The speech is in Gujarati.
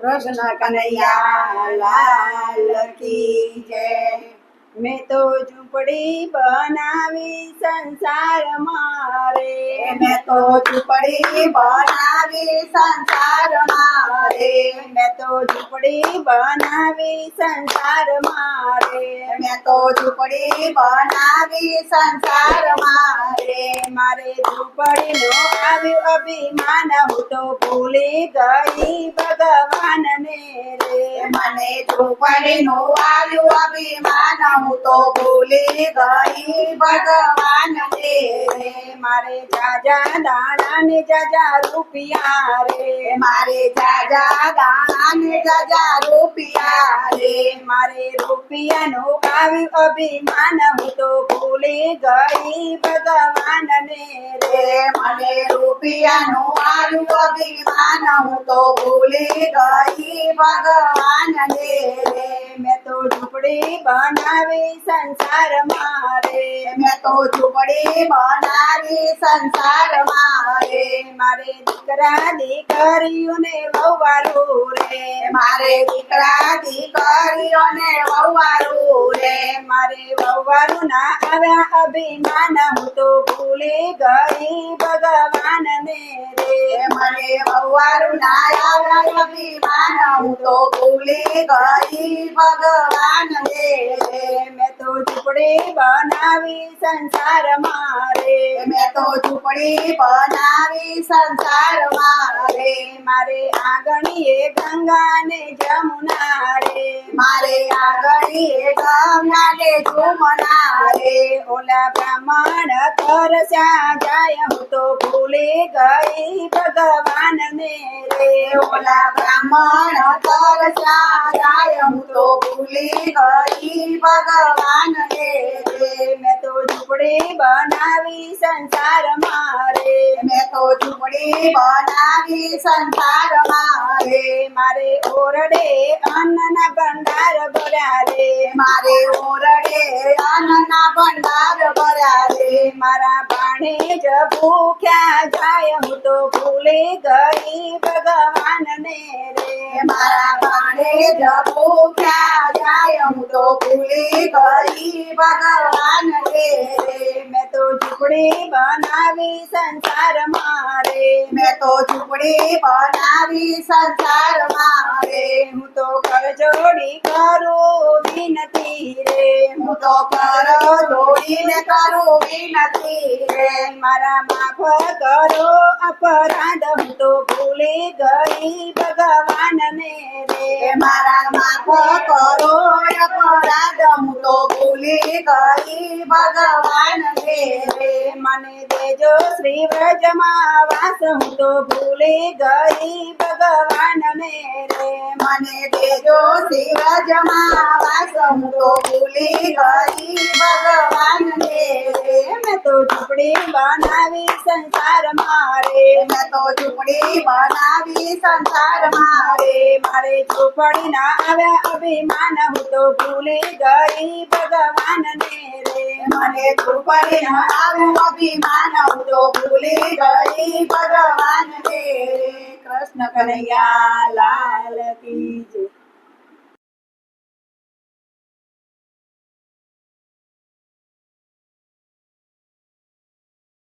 કૃષ્ણ કનૈયા લાલ કી જય. મેં તો ઝૂંપડી બનાવી સંસાર મારે તો ઝૂંપડી બનાવી સંસાર મારે મેં તો ઝૂંપડી બનાવી સંસાર મારે મેં તો ઝૂંપડી બનાવી સંસાર મારે મારે ઝૂંપડીનો આવ્યું અભિમાન, હું તો ભૂલી ગઈ ભગવાનને રે. મને ઝૂંપડીનું આવ્યું અભિમાન, હું તો ભૂલી ગઈ ભગવાન રે. મારે જાજા દાણા ને જાજા રૂપિયા રે, મારે જાજા દાણા ને જાજા રૂપિયા રે, મારે રૂપિયાનો કાવી અભિમાન હું તો ભૂલી ગઈ ભગવાન રે રે મને રૂપિયાનું આવ્યું અભિમાન હું તો ભૂલી ગઈ ભગવાન તો સંસાર મારે મેં તો ઝૂંપડી બનાવી સંસાર મારે મારે દીકરા, દીકરીઓને વવારું રે. મારે દીકરા, દીકરીઓને વવારું મારે વવારું ના આવ્યા અભિમાન હું તો ભૂલી ગઈ ભગવાન ને રે મને વવારું ના આવ્યા અભિમાન હું તો ભૂલી ગઈ ભગવાન રે મેં તો ઝૂંપડી બનાવી સંસાર મારે. મેં તો ઝૂંપડી બનાવી સંસાર મારે. મારે આંગણીએ ગંગા ને જમુના રે ને ભૂલી ગઈ ભગવાનને રે ઓલા બ્રાહ્મણ ભૂલી ગઈ ભગવાન રે મેં તો ઝૂંપડી બનાવી સંસાર મારે. મેં તો ઝૂંપડી બનાવી સંસાર મારે. મારે ઓરડે ભર્યા રે મારે ઓરડે આનના ભંડાર ભર્યા મારા ભાણે જ ભૂખ્યા જાય, હું તો ભૂલે ગઈ ભગવાનને રે. મારા ભાણે જ ભૂખ્યા હું તો ભૂલી ગઈ ભગવાન રે મેં તો ઝૂંપડી બનાવી સંસાર મારે. મેં તો ઝૂંપડી બનાવી સંસાર મારે. હું તો કરજોડી કરું વિનતી રે. હું તો કરો જોડીને કરું વિનતી રે. મારા માફ કરો અપરાધ. હું તો ભૂલી ગઈ ભગવાનને રે. મારા માફ ગઈ ભગવાન રે મને દેજો શ્રી વ્રજમાં વાસ, હું તો ભૂલી ગઈ ભગવાનને રે મને દેજો શિવજમાં વાસ, હું તો ભૂલી ગઈ ભગવાન તો ઝૂંપડી બનાવી સંસાર મારે. મેં તો ઝૂંપડી બનાવી સંસાર મારે. મારે ઝૂંપડી ના આવ્યા અભિમાન હું તો ભૂલી ગઈ ભગવાનને રે. મને ઝૂંપડી ના આવ્યું અભિમાન હું તો ભૂલી ગઈ ભગવાન રે. કૃષ્ણ કનૈયા લાલ કી જય.